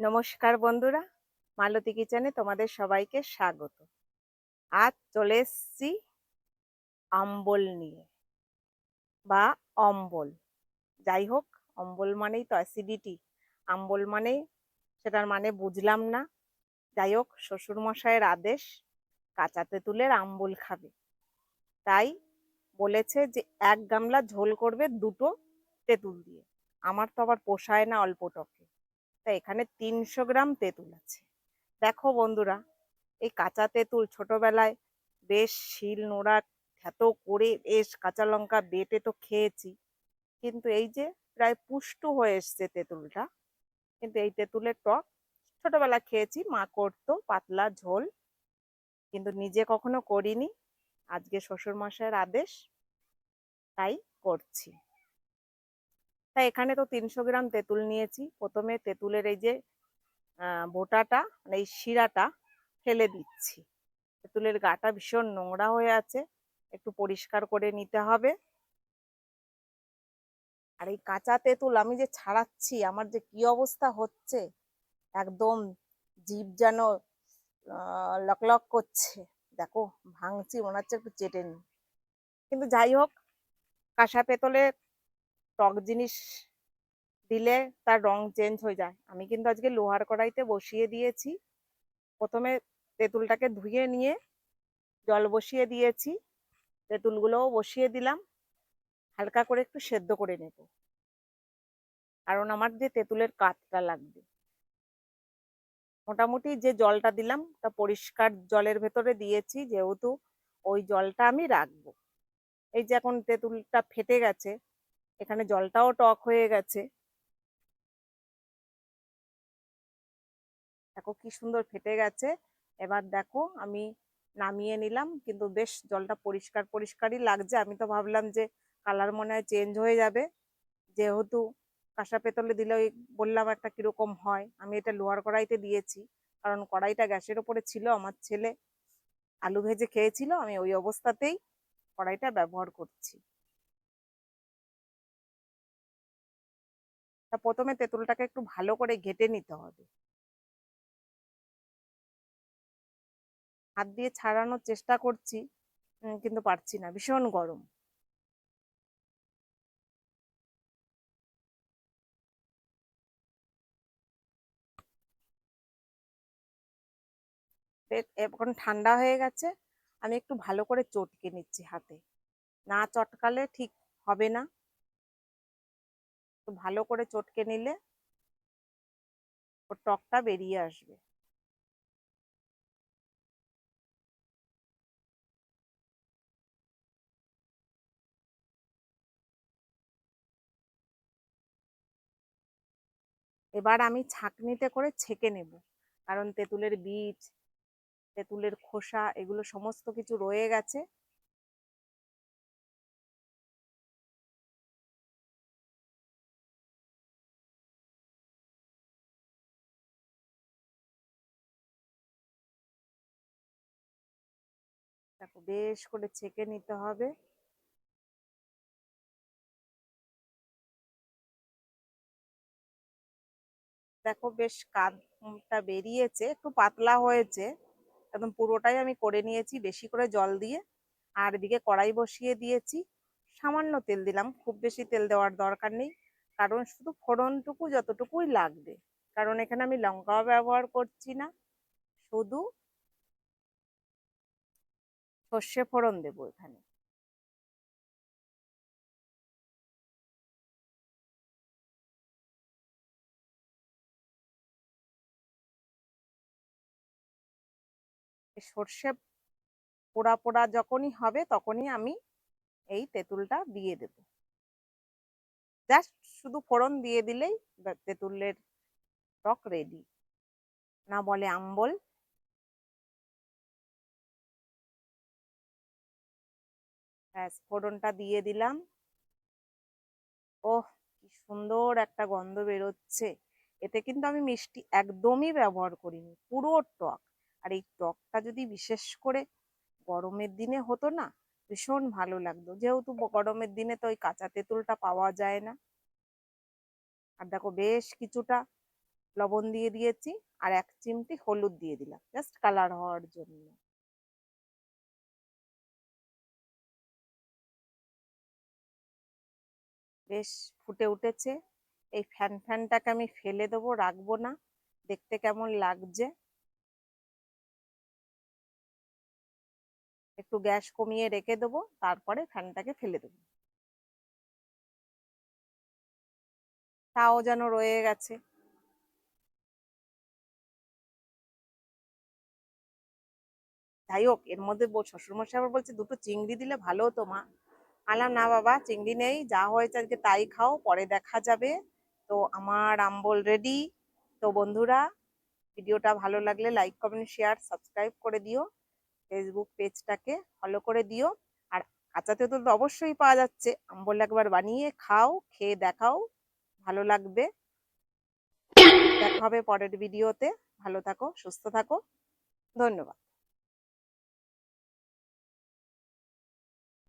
নমস্কার বন্ধুরা, মালতী কিচেনে তোমাদের সবাইকে স্বাগত। আজ চলে এসছি আম্বল নিয়ে বা অম্বল। যাই হোক, অম্বল মানেই তো অ্যাসিডিটি আম্বল মানে সেটার মানে বুঝলাম না। যাই হোক, শ্বশুরমশাইয়ের আদেশ, কাঁচা তেঁতুলের আম্বল খাবে। তাই বলেছে যে এক গামলা ঝোল করবে দুটো তেঁতুল দিয়ে। আমার তো আবার পোষায় না অল্প টকে। তা এখানে তিনশো গ্রাম তেঁতুল আছে। দেখো বন্ধুরা, এই কাঁচা তেঁতুল ছোটবেলায় বেশ শিল নোড়া এত করে বেশ কাঁচা লঙ্কা বেটে তো খেয়েছি, কিন্তু এই যে প্রায় পুষ্ট হয়ে এসছে তেঁতুলটা, কিন্তু এই তেঁতুলের টক ছোটবেলা খেয়েছি মা করতো পাতলা ঝোল, কিন্তু নিজে কখনো করিনি, আজকে শ্বশুর মশাইয়ের আদেশ, তাই করছি। তাই এখানে তো তিনশো গ্রাম তেঁতুল নিয়েছি। প্রথমে তেঁতুলের এই যে বোটাটা মানে এই শিরাটা ফেলে দিচ্ছি। তেঁতুলের গাটা ভীষণ নোংরা হয়ে আছে, একটু পরিষ্কার করে নিতে হবে। আর এই কাঁচা তেঁতুল আমি যে ছাড়াচ্ছি, আমার যে কি অবস্থা হচ্ছে, একদম জীব যেন লকলক করছে। দেখো, ভাঙছি, মনে হচ্ছে একটু চেটে নি কিন্তু যাই হোক, কাঁসা পেতলে টক জিনিস দিলে তার রং চেঞ্জ হয়ে যায়। আমি কিন্তু আজকে লোহার কড়াইতে বসিয়ে দিয়েছি। প্রথমে তেঁতুলটাকে ধুয়ে নিয়ে জল বসিয়ে দিয়েছি। তেঁতুলগুলোও বসিয়ে দিলাম। হালকা করে একটু সেদ্ধ করে নেব। কারণ আমার যে তেঁতুলের কাতটা লাগবে। মোটামুটি যে জলটা দিলাম তা পরিষ্কার জলের ভেতরে দিয়েছি। যেহেতু ওই জলটা আমি রাখব। এই যে এখন তেঁতুলটা ফেটে গেছে এখানে জলটাও টক হয়ে গেছে। দেখো কি সুন্দর ফেটে গেছে। এবার দেখো আমি নামিয়ে নিলাম, কিন্তু বেশ জলটা পরিষ্কার পরিষ্কারই লাগছে। আমি তো ভাবলাম যে কালার মনে হয় চেঞ্জ হয়ে যাবে। যেহেতু কাঁসা পেতলে দিলে ওই বললাম একটা কীরকম হয়, আমি এটা লোহার কড়াইতে দিয়েছি। কারণ কড়াইটা গ্যাসের ওপরে ছিল, আমার ছেলে আলু ভেজে খেয়েছিল, আমি ওই অবস্থাতেই কড়াইটা ব্যবহার করছি। তা প্রথমে তেঁতুলটাকে একটু ভালো করে ঘেটে নিতে হবে। হাত দিয়ে ছাড়ানোর চেষ্টা করছি কিন্তু পারছি না, ভীষণ গরম। এখন ঠান্ডা হয়ে গেছে, আমি একটু ভালো করে চটকে নিচ্ছি হাতে। না চটকালে ঠিক হবে না। ভালো করে চটকে নিলে ওর টকটা বেরিয়ে আসবে। এবার আমি ছাঁকনিতে করে ছেঁকে নেব, কারণ তেঁতুলের বীজ, তেঁতুলের খোসা, এগুলো সমস্ত কিছু রয়ে গেছে। দেখো বেশ করে ছেঁকে নিতে হবে। দেখো বেশ কাদটা বেরিয়েছে, একটু পাতলা হয়েছে। একদম পুরোটাই আমি করে নিয়েছি বেশি করে জল দিয়ে। আর এদিকে কড়াই বসিয়ে দিয়েছি। সামান্য তেল দিলাম, খুব বেশি তেল দেওয়ার দরকার নেই। কারণ শুধু ফোড়নটুকু যতটুকুই লাগবে। কারণ এখানে আমি লঙ্কাও ব্যবহার করছি না। শুধু সর্ষে ফোড়ন দেবো এখানে। সর্ষে পোড়া পোড়া যখনই হবে তখনই আমি এই তেঁতুলটা দিয়ে দেব। জাস্ট শুধু ফোড়ন দিয়ে দিলেই তেঁতুলের টক রেডি। না বলে আম্বল ব্যাস, ফোড়নটা দিয়ে দিলাম। ওহ, কি সুন্দর একটা গন্ধ বেরোচ্ছে। এতে কিন্তু আমি মিষ্টি একদমই ব্যবহার করিনি, পুরো টক। আর এই টকটা যদি বিশেষ করে গরমের দিনে হতো না, ভীষণ ভালো লাগতো। যেহেতু গরমের দিনে তো ওই কাঁচা তেঁতুলটা পাওয়া যায় না। আর দেখো বেশ কিছুটা লবণ দিয়ে দিয়েছি, আর এক চিমটি হলুদ দিয়ে দিলাম। জাস্ট কালার হওয়ার জন্য। বেশ ফুটে উঠেছে। এই ফ্যান ফ্যানটাকে আমি ফেলে দেবো, রাখব না। দেখতে কেমন লাগছে। একটু গ্যাস কমিয়ে রেখে দেবো, তারপরে ফ্যানটাকে ফেলে দেবো। তাও যেন রয়ে গেছে। যাই হোক, এর মধ্যে শ্বশুরমশাই আবার বলছে, দুটো চিংড়ি দিলে ভালো হতো মা। আলাম না বাবা, চিংড়ি নেই, যা হয়েছে আজকে তাই খাও, পরে দেখা যাবে। তো আমার আম্বল রেডি তো বন্ধুরা, ভিডিওটা ভালো লাগলে লাইক কমেন্ট শেয়ার সাবস্ক্রাইব করে দিও। ফেসবুক পেজটাকে ফলো করে দিও। আর কাঁচা তেঁতুল তো অবশ্যই পাওয়া যাচ্ছে। আম্বল একবার বানিয়ে খাও, খেয়ে দেখাও, ভালো লাগবে। দেখা হবে পরের ভিডিওতে ভালো থাকো, সুস্থ থাকো। ধন্যবাদ।